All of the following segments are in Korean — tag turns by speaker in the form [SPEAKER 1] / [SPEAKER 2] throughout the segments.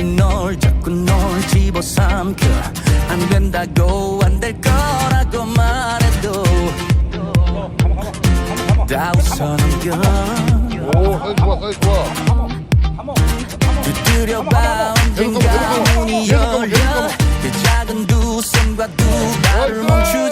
[SPEAKER 1] 사람이 널 자꾸 널 집어삼켜. 안 된다고 안 될 거라고 말해도. 다 웃어넘겨
[SPEAKER 2] 오, 사이즈 좋아, 사이즈 좋아.
[SPEAKER 1] 두드려봐 언젠가 문이 열려. 그 작은 두 손과 두 발을 멈추지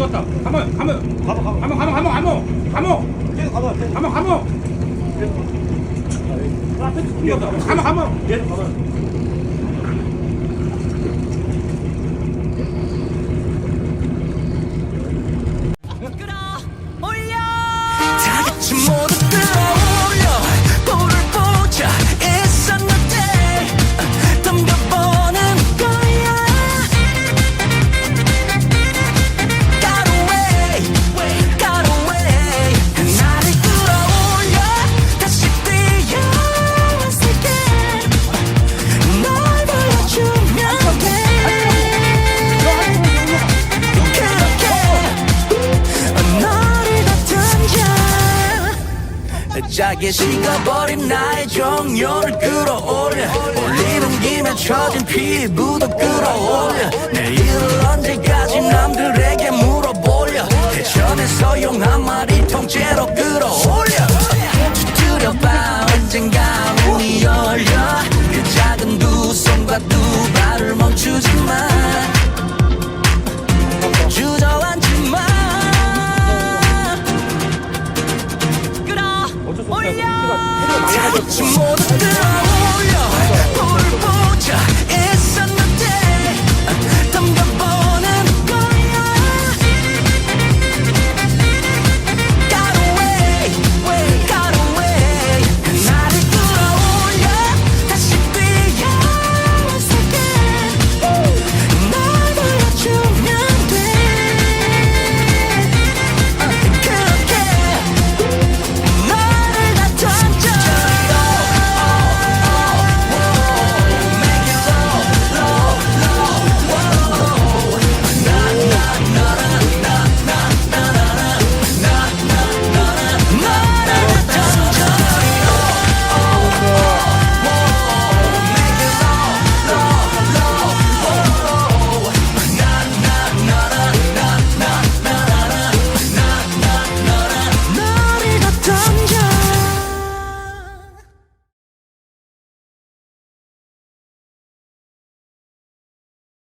[SPEAKER 1] 어
[SPEAKER 3] 여기 왔다. 가만 가만. 가만 가만 가만 가만 가만 가만. 계속 가만. 가만 가만. 앞에 뛰었다. 가만 가만. 계속 가만.
[SPEAKER 1] 짜게 식어버린 나의 정열을 끌어올려. 올리는 김에 처진 피부도 끌어올려. 내일을 언제까지 남들에게 물어보려. 대전에 소용한 말이 통째로 끌어 빛가 빛이 날아가지고.